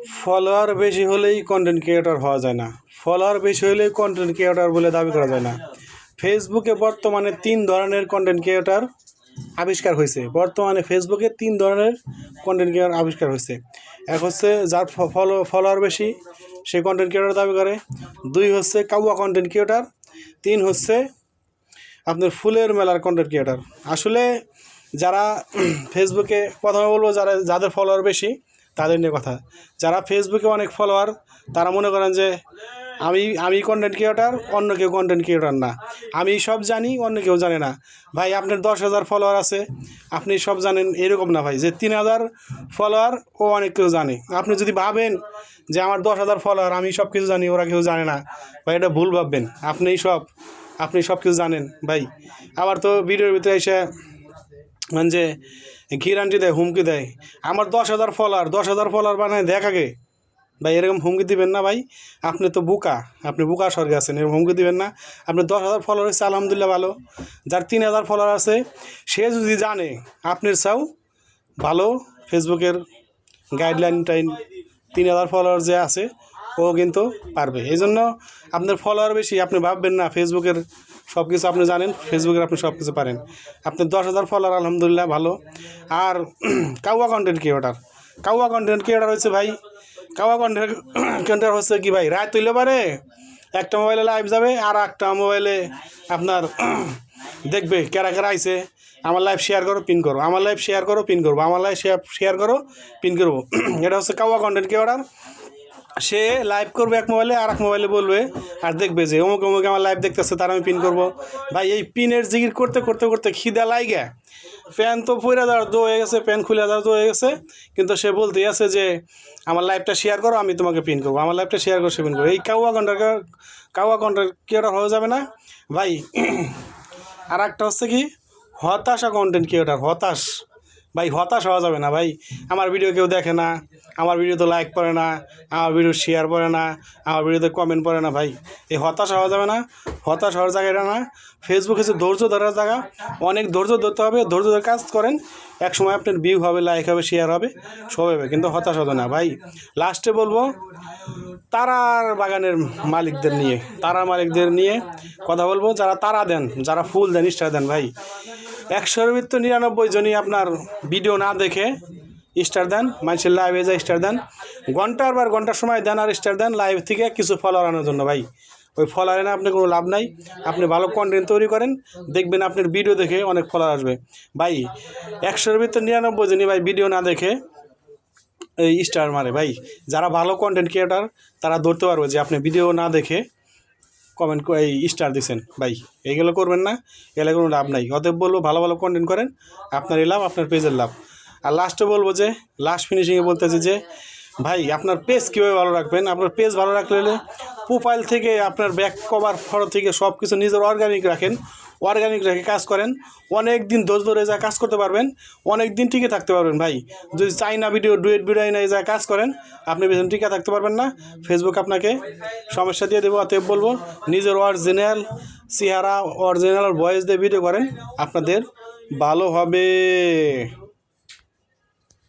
Follower বেশি হলেই content creator হওয়া যায় না। ফলোয়ার বেশি হলেই কন্টেন্ট ক্রিয়েটর বলে দাবি করা যায় না। ফেসবুকে বর্তমানে তিন ধরনের কন্টেন্ট ক্রিয়েটর আবিষ্কার হয়েছে। বর্তমানে ফেসবুকে তিন ধরনের কন্টেন্ট ক্রিয়েটর আবিষ্কার হয়েছে। এক হচ্ছে যার ফলো, ফলোয়ার বেশি, সে কন্টেন্ট ক্রিয়েটর দাবি করে। দুই হচ্ছে কাউয়া কন্টেন্ট ক্রিয়েটর তিন হচ্ছে আপনার ফুলের মেলার কন্টেন্ট ক্রিয়েটর আসলে যারা ফেসবুকে প্রথমে বলব যারা, যাদের ফলোয়ার বেশি তাদের নিয়ে কথা। যারা ফেসবুকে অনেক ফলোয়ার তারা মনে করেন যে, আমি আমি কন্টেন্ট ক্রিয়েটার অন্য কেউ কন্টেন্ট ক্রিয়েটার না। আমি সব জানি, অন্য কেউ জানে না। ভাই, আপনার দশ হাজার ফলোয়ার আছে। আপনি সব জানেন, এরকম না ভাই। যে তিন হাজার ফলোয়ার ও অনেক কেউ জানে। আপনি যদি ভাবেন যে আমার দশ হাজার ফলোয়ার আমি সব কিছু জানি, ওরা কেউ জানে না। ভাই, এটা ভুল ভাববেন। আপনিই সব, আপনি সব কিছু জানেন, ভাই। আবার তো ভিডিওর ভিতরে এসে যে ঘিরানটি দেয়, হুমকি দেয়। আমার দশ হাজার ফলোয়ার দশ হাজার ফলোয়ার বানায়, দেখ ভাই, এরকম হুমকি দিবেন না ভাই। আপনি তো বুকা, আপনি বুকা স্বর্গে আছেন, এরকম হুমকি দিবেন না। আপনি দশ হাজার ফলোয়ার হচ্ছে আলহামদুলিল্লাহ ভালো। যার তিন হাজার ফলোয়ার আছে, সে যদি জানে, আপনার চাও ভালো ফেসবুকের গাইডলাইন টাইন তিন হাজার ফলোয়ার যে আছে, ও কিন্তু পারবে। এই জন্য আপনার ফলোয়ার বেশি, আপনি ভাববেন না, ফেসবুকের সব কিছু আপনি জানেন ফেসবুকের আপনি সব কিছু পারেন। আপনার দশ হাজার ফলোয়ার আলহামদুলিল্লাহ, ভালো। আর কাউয়া কন্টেন্ট ক্রিয়েটার কাউয়া কন্টেন্ট ক্রিয়েটার হচ্ছে ভাই কাউয়া কন্টেন্ট ক্রিয়েটার হচ্ছে কি ভাই? রায় তুললে পারে, একটা মোবাইলে লাইভ যাবে, আর একটা মোবাইলে আপনার দেখবে, কেরা কেরা আইছে। আমার লাইভ শেয়ার করো পিন করো। আমার লাইভ শেয়ার করো পিন করব। আমার লাইভ শেয়ার শেয়ার করো পিন করব। এটা হচ্ছে কাউয়া কন্টেন্ট ক্রিয়েটার সে লাইভ করবে এক মোবাইলে আর এক মোবাইলে বলবে, আর দেখবে যে অমুক অমুক আমার লাইভ দেখতেছে, তার আমি পিন করব। ভাই, এই পিনের জিগির করতে করতে করতে খিদা লাইগে। প্যান তো পইরা দেওয়ার দো হয়ে গেছে প্যান খুলে দেওয়ার দো হয়ে গেছে। কিন্তু সে বলতেই আছে যে, আমার লাইভটা শেয়ার করো, আমি তোমাকে পিন করব। আমার লাইভটা শেয়ার করো, সে পিন করব। এই কাউয়া কন্টার কাউয়া কন্টার ক্রিয়েটার হয়ে যাবে না? ভাই আর একটা হচ্ছে কি, হতাশা কন্টেন্ট ক্রিয়েটার হতাশ। ভাই, হতাশ হওয়া যাবে না ভাই। আমার ভিডিও কেউ দেখে না, আমার ভিডিওতে লাইক করে না, আমার ভিডিও শেয়ার করে না, আমার ভিডিওতে কমেন্ট করে না ভাই। এই হতাশ হওয়া যাবে না, হতাশ হওয়ার জায়গাটা না ফেসবুক হচ্ছে ধৈর্য ধরার জায়গা। অনেক ধৈর্য ধরতে হবে, ধৈর্য ধরে কাজ করেন। এক সময় আপনার ভিউ হবে লাইক হবে শেয়ার হবে, সব হবে, কিন্তু হতাশ হবে না ভাই। লাস্টে বলব, তারার বাগানের মালিকদের নিয়ে, তারা মালিকদের নিয়ে কথা বলব, যারা তারা দেন, যারা ফুল দেন, স্টার দেন ভাই। একশোর ভিতর নিরানব্বই জনই আপনার ভিডিও না দেখে স্টার দেন, মানুষের লাইভে যায় স্টার দেন। ঘণ্টার বার ঘণ্টার সময় দেন আর স্টার দেন লাইভ থেকে কিছু ফলোয়ার আনার জন্য ভাই। ওই ফলোয়ার এনে আপনি কোনো লাভ নাই। আপনি ভালো কন্টেন্ট তৈরি করেন, দেখবেন আপনার ভিডিও দেখে অনেক ফলোয়ার আসবে। ভাই, একশোর ভিতর নিরানব্বই জনই ভাই ভিডিও না দেখে এই স্টার মারে। ভাই, যারা ভালো কন্টেন্ট ক্রিয়েটার তারা ধরতে পারবে যে আপনি ভিডিও না দেখে কমেন্ট এই স্টার দিছেন। ভাই, এইগুলো করবেন না এগুলো কোনো লাভ নাই। অতএব বলব, ভালো ভালো কন্টেন্ট করেন আপনারই লাভ, আপনার পেজের লাভ। আর লাস্টে বলব যে লাস্ট ফিনিশিংয়ে বলতেছি যে, ভাই, আপনার পেজ কীভাবে ভালো রাখবেন? আপনার পেজ ভালো রাখলে প্রোফাইল থেকে আপনার ব্যাক কভার ফটো থেকে সব কিছু নিজের অর্গানিক রাখেন। অর্গানিক রেখে কাজ করেন, অনেক দিন ধৈর্য ধরে যা কাজ করতে পারবেন, অনেক দিন টিকে থাকতে পারবেন ভাই। যদি চাইনা ভিডিও ডুয়েট ভিডিও না যা কাজ করেন, আপনি বেশি টিকে থাকতে পারবেন না। ফেসবুক আপনাকে সমস্যা দিয়ে দেবো, অতএব বলব, নিজের অরিজিনাল চেহারা অরিজিনাল ভয়েস দিয়ে ভিডিও করেন, আপনাদের ভালো হবে।